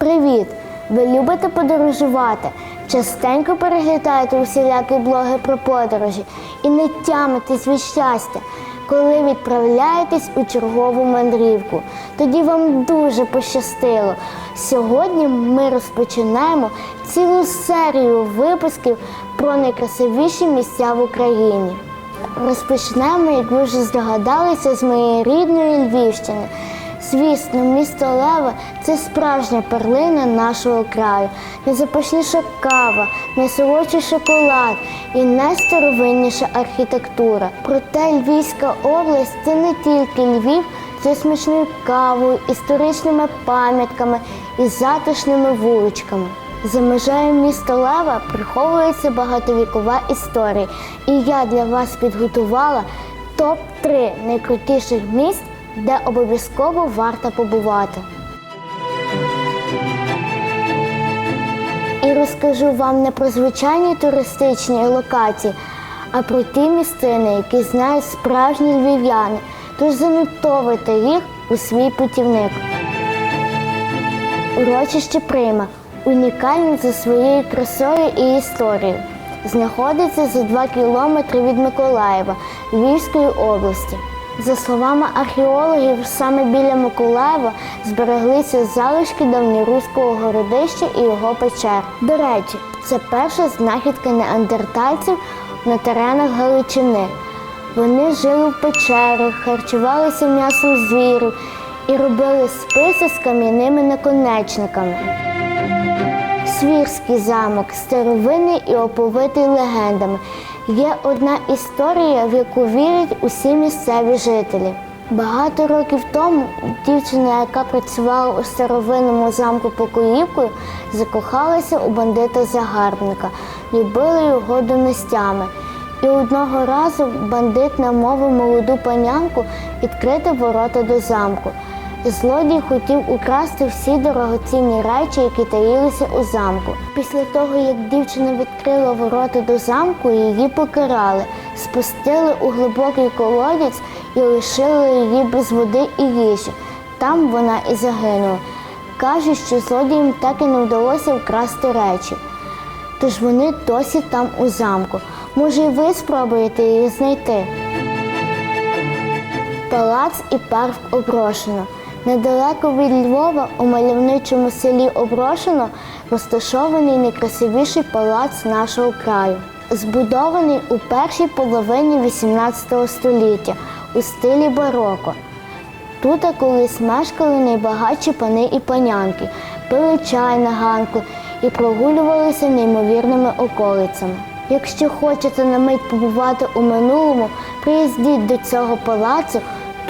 Привіт! Ви любите подорожувати? Частенько переглядаєте усілякі блоги про подорожі і не тямитесь від щастя, коли відправляєтесь у чергову мандрівку. Тоді вам дуже пощастило. Сьогодні ми розпочинаємо цілу серію випусків про найкрасивіші місця в Україні. Розпочнемо, як ви вже здогадалися, з моєї рідної Львівщини. Звісно, місто Лева це справжня перлина нашого краю, найзапашніша кава, найсолодший шоколад і найстаровинніша архітектура. Проте Львівська область це не тільки Львів з смачною кавою, історичними пам'ятками і затишними вуличками. За межею міста Лева приховується багатовікова історія, і я для вас підготувала топ-3 найкрутіших місць, де обов'язково варто побувати. І розкажу вам не про звичайні туристичні локації, а про ті місцини, які знають справжні львів'яни. Тож занотовуйте їх у свій путівник. Урочище Прима унікальне за своєю красою і історією. Знаходиться за 2 кілометри від Миколаєва Львівської області. За словами археологів, саме біля Миколаєва збереглися залишки давньоруського городища і його печер. До речі, це перша знахідка неандертальців на теренах Галичини. Вони жили в печерах, харчувалися м'ясом звірів і робили списи з кам'яними наконечниками. Свірський замок старовинний і оповитий легендами. Є одна історія, в яку вірять усі місцеві жителі. Багато років тому дівчина, яка працювала у старовинному замку покоївкою, закохалася у бандита загарбника, любила його донестями. І одного разу бандит намовив молоду панянку відкрити ворота до замку. Злодій хотів украсти всі дорогоцінні речі, які таїлися у замку. Після того, як дівчина відкрила ворота до замку, її покарали, спустили у глибокий колодязь і лишили її без води і їжі. Там вона і загинула. Кажуть, що злодіям так і не вдалося вкрасти речі. Тож вони досі там у замку. Може, і ви спробуєте її знайти. Палац і парк Оброшено. Недалеко від Львова, у мальовничому селі Оброшено, розташований найкрасивіший палац нашого краю. Збудований у першій половині XVIII століття у стилі бароко. Тут колись мешкали найбагатші пани і панянки, пили чай на ганку і прогулювалися неймовірними околицями. Якщо хочете на мить побувати у минулому, приїздіть до цього палацу,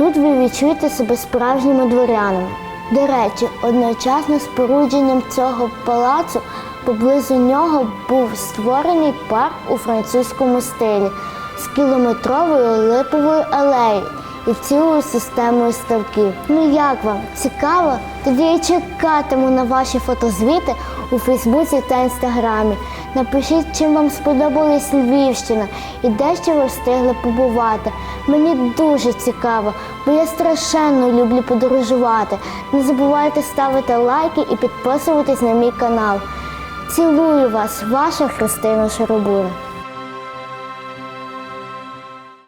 тут ви відчуєте себе справжніми дворянами. До речі, одночасно спорудженням цього палацу поблизу нього був створений парк у французькому стилі з кілометровою липовою алеєю і цілою системою ставків. Ну як вам? Цікаво? Тоді я чекатиму на ваші фотозвіти у Фейсбуці та Інстаграмі. Напишіть, чим вам сподобалась Львівщина і де ще ви встигли побувати. Мені дуже цікаво, бо я страшенно люблю подорожувати. Не забувайте ставити лайки і підписуватись на мій канал. Цілую вас, ваша Христина Шаробура.